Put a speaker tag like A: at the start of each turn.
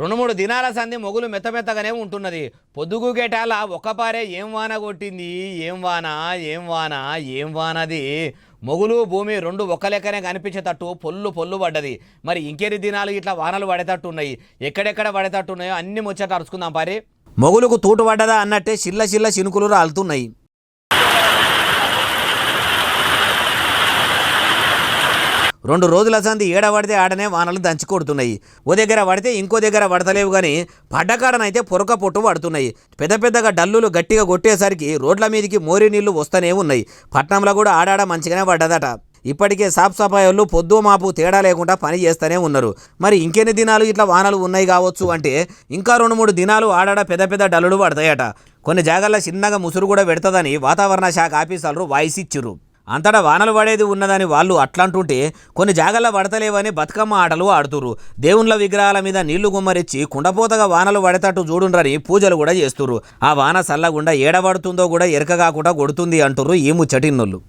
A: రెండు మూడు దినాల సంధి మొగులు మెత్తమెత్తగానే ఉంటున్నది. పొద్దుగుగేటాల ఒకపారే ఏం వాన కొట్టింది? ఏం వాన? ఏం వాన? ఏం వానది? మొగులు భూమి రెండు ఒక్క లెక్కనే కనిపించేటట్టు పొల్లు పొల్లు పడ్డది. మరి ఇంకెన్ని దినాలు ఇట్లా వానలు పడేటట్టు ఉన్నాయి ఎక్కడెక్కడ పడేటట్టు ఉన్నాయో అన్ని ముచ్చట అరుచుకుందాం పారి. మొగులకు తూటు పడ్డదా అన్నట్టే చిల్ల చిల్ల చినుకులు రాలుతున్నాయి. రెండు రోజుల సంది ఏడ పడితే ఆడనే వానలు దంచి కొడుతున్నాయి. ఓ దగ్గర పడితే ఇంకో దగ్గర పడతలేవు కానీ పడ్డకాడనైతే పొరక పొట్టు పడుతున్నాయి. పెద్ద పెద్దగా డల్లులు గట్టిగా కొట్టేసరికి రోడ్ల మీదకి మోరి నీళ్ళు వస్తూనే ఉన్నాయి. పట్నంలో కూడా ఆడాడ మంచిగానే పడ్డదట. ఇప్పటికే సాఫ్ సఫాయోళ్ళు పొద్దు మాపు తేడా లేకుండా పని చేస్తూనే ఉన్నారు. మరి ఇంకెన్ని దినాలు ఇట్లా వానలు ఉన్నాయి కావచ్చు అంటే ఇంకా రెండు మూడు దినాలు ఆడాడ పెద్ద పెద్ద డల్లులు పడతాయట. కొన్ని జాగాల్లో చిన్నగా ముసురు కూడా పెడతదని వాతావరణ శాఖ ఆఫీసర్లు వాయిస్ ఇచ్చిర్రు. అంతటా వానలు పడేది ఉన్నదని వాళ్ళు అట్లాంటుంటే కొన్ని జాగాల్లో పడతలేవని బతుకమ్మ ఆటలు ఆడుతురు దేవుళ్ళ విగ్రహాల మీద నీళ్ళు గుమ్మరిచ్చి కుండపోతగా వానలు పడేటట్టు చూడుండ్రని పూజలు కూడా చేస్తురు ఆ వాన సల్లగుండా ఏడబడుతుందో కూడా ఎరక కాకుండా కొడుతుంది అంటుర్రు ఈ ముచ్చటిన్నోళ్ళు.